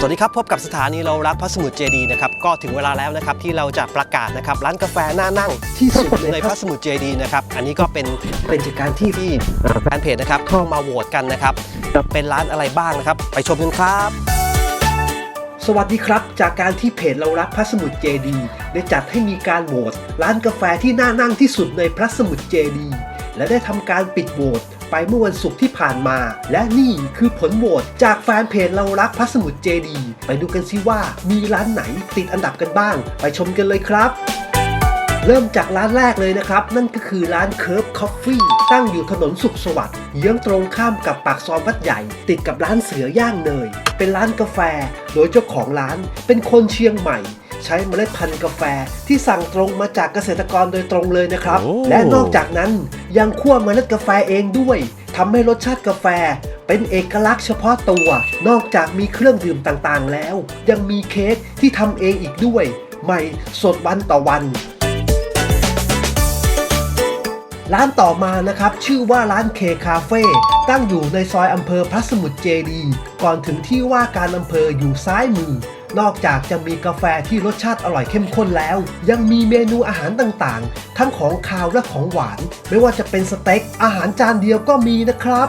สวัสดีครับ พบกับสถานีเรารักพระสมุทรเจดีย์นะครับก็ถึงเวลาแล้วนะครับที่เราจะประกาศนะครับร้านกาแฟหน้านั่งที่สุดในพระสมุทรเจดีย์นะครับอันนี้ก็เป็นเป็นกิจการที่ที่แฟนเพจนะครับเข้ามาโหวตกันนะครับจะเป็นร้านอะไรบ้างนะครับ ไปชมกันครับ สวัสดีครับ จากการที่เพจเรารักพระสมุทรเจดีย์ได้จัดให้มีการโหวตร้านกาแฟที่น่านั่งที่สุดในพระสมุทรเจดีย์และได้ทำการปิดโหวต ไปเมื่อวันศุกร์ที่ผ่านมา และนี่คือผลโหวตจากแฟนเพจเรารักพระสมุทรเจดี ไปดูกันซิว่ามีร้านไหนติดอันดับกันบ้าง ไปชมกันเลยครับเริ่มจากร้านแรกเลยนะครับ นั่นก็คือร้านเคิร์ฟคอฟฟี่ตั้งอยู่ถนนสุขสวัสดิ์เยื้องตรงข้ามกับปากซอยวัดใหญ่ ติดกับร้านเสือย่างเนย เป็นร้านกาแฟ โดยเจ้าของร้านเป็นคนเชียงใหม่ ใช้เมล็ดพันธุ์กาแฟที่สั่งตรงมาจากเกษตรกรโดยตรงเลยนะครับโอ้และนอกจากนั้นยังคั่วเมล็ดกาแฟเองด้วยทำให้รสชาติกาแฟเป็นเอกลักษณ์เฉพาะตัว นอกจากมีเครื่องดื่มต่างๆ แล้ว ยังมีเค้กที่ทำเองอีกด้วย ใหม่สดวันต่อวัน ร้านต่อมานะครับ ชื่อว่าร้านเคคาเฟ่ตั้งอยู่ในซอยอำเภอพระสมุทรเจดีย์ก่อนถึงที่ว่าการอำเภออยู่ซ้ายมือ นอกจากจะมีกาแฟที่รสชาติอร่อยเข้มข้นแล้ว ยังมีเมนูอาหารต่างๆ ทั้งของคาวและของหวาน ไม่ว่าจะเป็นสเต็กอาหารจานเดียวก็มีนะครับ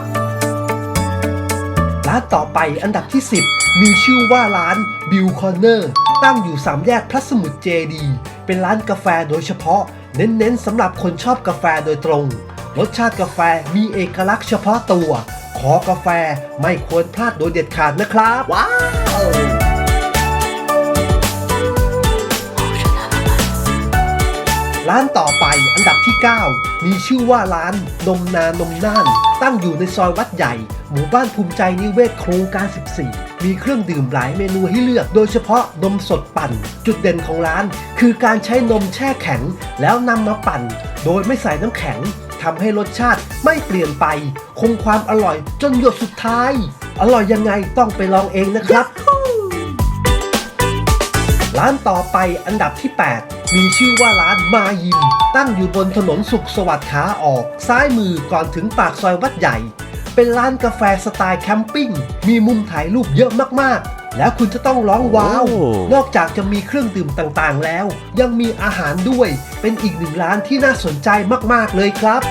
ร้านต่อไปอันดับที่ 10 มีชื่อว่าร้านบิวคอนเนอร์ตั้งอยู่สามแยกพระสมุทรเจดี เป็นร้านกาแฟโดยเฉพาะ เน้นๆสำหรับคนชอบกาแฟโดยตรง รสชาติกาแฟมีเอกลักษณ์เฉพาะตัว ขอกาแฟไม่ควรพลาดโดยเด็ดขาดนะครับ ว้า ร้านต่อไปอันดับที่ 9 มีชื่อว่าร้านนมนานมน่าน ตั้งอยู่ในซอยวัดใหญ่ หมู่บ้านภูมิใจนิเวศโครงการ 14 มีเครื่องดื่มหลายเมนูให้เลือก โดยเฉพาะนมสดปั่น จุดเด่นของร้าน คือการใช้นมแช่แข็ง แล้วนำมาปั่น โดยไม่ใส่น้ำแข็งทำให้รสชาติไม่เปลี่ยนไป คงความอร่อยจนหยดสุดท้าย อร่อยยังไงต้องไปลองเองนะครับ ร้านต่อไปอันดับที่ 8 มีชื่อว่าร้านมายิม ตั้งอยู่บนถนนสุขสวัสดิ์ขาออก ซ้ายมือก่อนถึงปากซอยวัดใหญ่ เป็นร้านกาแฟสไตล์แคมปิ้ง มีมุมถ่ายรูปเยอะมากๆ แล้วคุณจะต้องร้องว้าวโอ้นอกจากจะมีเครื่องดื่มต่างๆแล้ว ยังมีอาหารด้วย เป็นอีกหนึ่งร้านที่น่าสนใจมากๆเลยครับ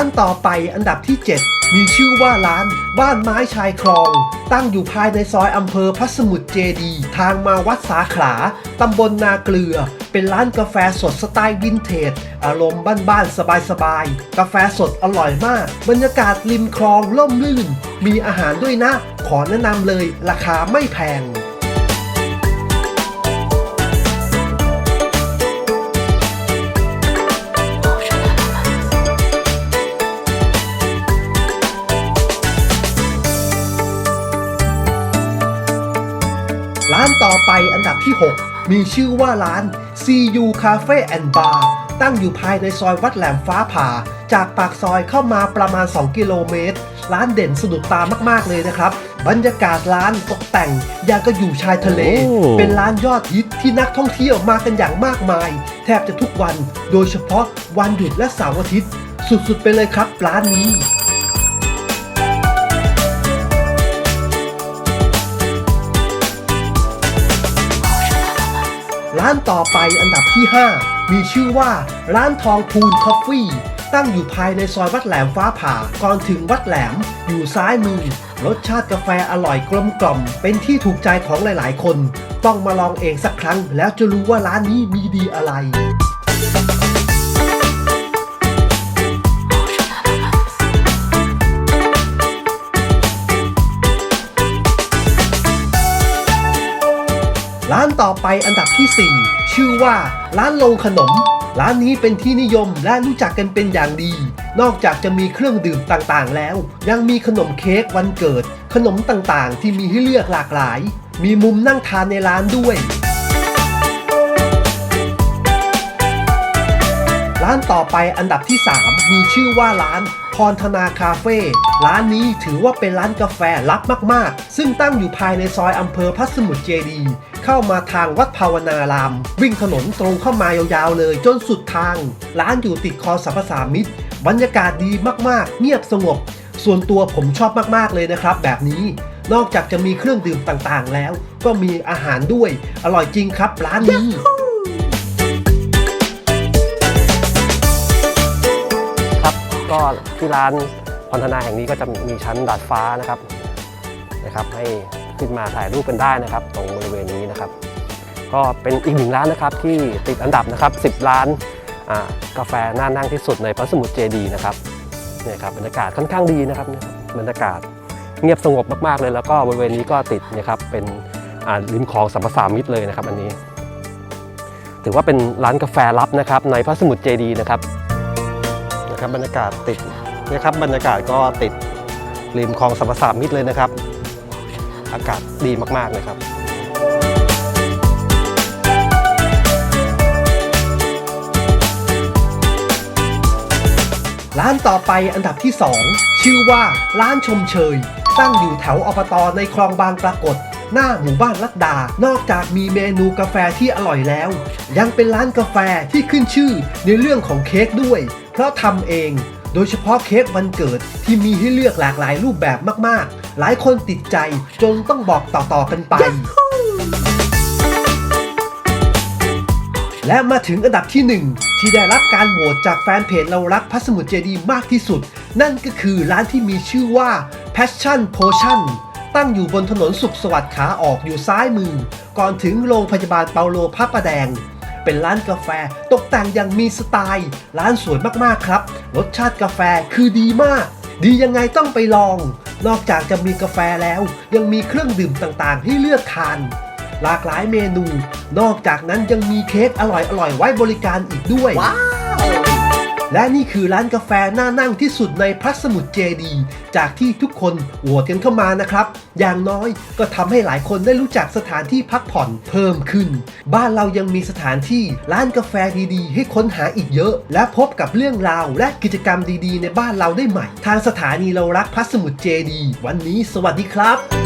านต่อไปอันดับที่ 7 มีชื่อว่าร้านบ้านไม้ชายคลอง ตั้งอยู่ภายในซอยอำเภอพระสมุทรเจดี ทางมาวัดสาขาตำบลนาเกลือ เป็นร้านกาแฟสดสไตล์วินเทจ อารมณ์บ้านๆสบายๆ กาแฟสดอร่อยมาก บรรยากาศริมคลองล่มลื่น มีอาหารด้วยนะ ขอแนะนำเลยราคาไม่แพง ต่อไปอันดับที่ 6 มีชื่อว่าร้าน CU Cafe and Bar ตั้งอยู่ภายในซอยวัดแหลมฟ้าผ่า จากปากซอยเข้ามาประมาณ 2 กิโลเมตร ร้านเด่นสะดุดตามากๆเลยนะครับ บรรยากาศร้านตกแต่งอย่างก็อยู่ชายทะเลโอ้เป็นร้านยอดฮิตที่นักท่องเที่ยวมากันอย่างมากมาย แทบจะทุกวัน โดยเฉพาะวันหยุดและเสาร์อาทิตย์ สุดๆไปเลยครับร้านนี้ ร้านต่อไปอันดับที่ 5 มีชื่อว่า ร้านทองพูนคอฟฟี่ ตั้งอยู่ภายในซอยวัดแหลมฟ้าผ่า ก่อนถึงวัดแหลม อยู่ซ้ายมือ รสชาติกาแฟอร่อยกลมกล่อม เป็นที่ถูกใจของหลายๆ คน ต้องมาลองเองสักครั้ง แล้วจะรู้ว่าร้านนี้มีดีอะไร ร้านต่อไปอันดับที่ 4 ชื่อว่า ร้านลงขนม ร้านนี้เป็นที่นิยมและรู้จักกันเป็นอย่างดี นอกจากจะมีเครื่องดื่มต่างๆ แล้ว ยังมีขนมเค้กวันเกิด ขนมต่างๆ ที่มีให้เลือกหลากหลาย มีมุมนั่งทานในร้านด้วย ร้านต่อไปอันดับที่ 3 มีชื่อว่าร้านพรธนาคาเฟ่ ร้านนี้ถือว่าเป็นร้านกาแฟลับมาก ๆ ซึ่งตั้งอยู่ภายในซอยอำเภอพัสมุทรเจดี เข้ามาทางวัดภาวนาราม วิ่งถนนตรงเข้ามายาวๆเลยจนสุดทาง ร้านอยู่ติดคอสัมปสามิตร บรรยากาศดีมากๆ เงียบสงบ ส่วนตัวผมชอบมากๆเลยนะครับ แบบนี้นอกจากจะมีเครื่องดื่มต่างๆแล้ว ก็มีอาหารด้วย อร่อยจริงครับร้านนี้ครับก็ที่ร้านพรธนาแห่งนี้ก็จะมีชั้นดาดฟ้านะครับนะครับ ให้ ขึ้นมาถ่ายรูปกันได้นะครับ ตรงบริเวณนี้นะครับ ก็เป็นอีกหนึ่งร้านนะครับที่ติดอันดับนะครับ 10 ร้านกาแฟน่านั่งที่สุดในพระสมุทรเจดีนะครับเนี่ยครับบรรยากาศค่อนข้างดีนะครับบรรยากาศเงียบสงบมากๆเลย แล้วก็บริเวณนี้ก็ติดนะครับเป็นริมคลองสัมปสามิตรเลยนะครับ อันนี้ ถือว่าเป็นร้านกาแฟลับนะครับในพระสมุทรเจดีนะครับนะครับบรรยากาศติดนะครับบรรยากาศก็ติดริมคลองสัมปสามิตรเลยนะครับ อากาศดีมากๆเลยครับร้านต่อไปอันดับที่ 2 ชื่อว่าร้านชมเชย ตั้งอยู่แถวอบตอในคลองบางปรากฏ หน้าหมู่บ้านลัดดา นอกจากมีเมนูกาแฟที่อร่อยแล้ว ยังเป็นร้านกาแฟที่ขึ้นชื่อในเรื่องของเค้กด้วย เพราะทำเอง โดยเฉพาะเค้กวันเกิดที่มีให้เลือกหลากหลายรูปแบบมาก หลายคนติดใจจนต้องบอกต่อๆกันไป และมาถึงอันดับที่ 1 ที่ได้รับการโหวตจากแฟนเพจเรารักพระสมุทรเจดีย์มากที่สุด นั่นก็คือร้านที่มีชื่อว่า Passion Potion ตั้งอยู่บนถนนสุขสวัสดิ์ขาออกอยู่ซ้ายมือ ก่อนถึงโรงพยาบาลเปาโลพระประแดง เป็นร้านกาแฟตกแต่งอย่างมีสไตล์ ร้านสวยมากๆครับ รสชาติกาแฟคือดีมาก ดียังไงต้องไปลอง นอกจากจะมีกาแฟแล้ว ยังมีเครื่องดื่มต่างๆ ให้เลือกทาน หลากหลายเมนู นอกจากนั้นยังมีเค้กอร่อยๆไว้บริการอีกด้วย และนี่คือร้านกาแฟน่านั่งที่สุดในพระสมุทรเจดี จากที่ทุกคนโหวตกันเข้ามานะครับ อย่างน้อยก็ทำให้หลายคนได้รู้จักสถานที่พักผ่อนเพิ่มขึ้น บ้านเรายังมีสถานที่ร้านกาแฟดีๆ ให้ค้นหาอีกเยอะ และพบกับเรื่องราวและกิจกรรมดีๆ ในบ้านเราได้ใหม่ ทางสถานีเรารักพระสมุทรเจดี วันนี้สวัสดีครับ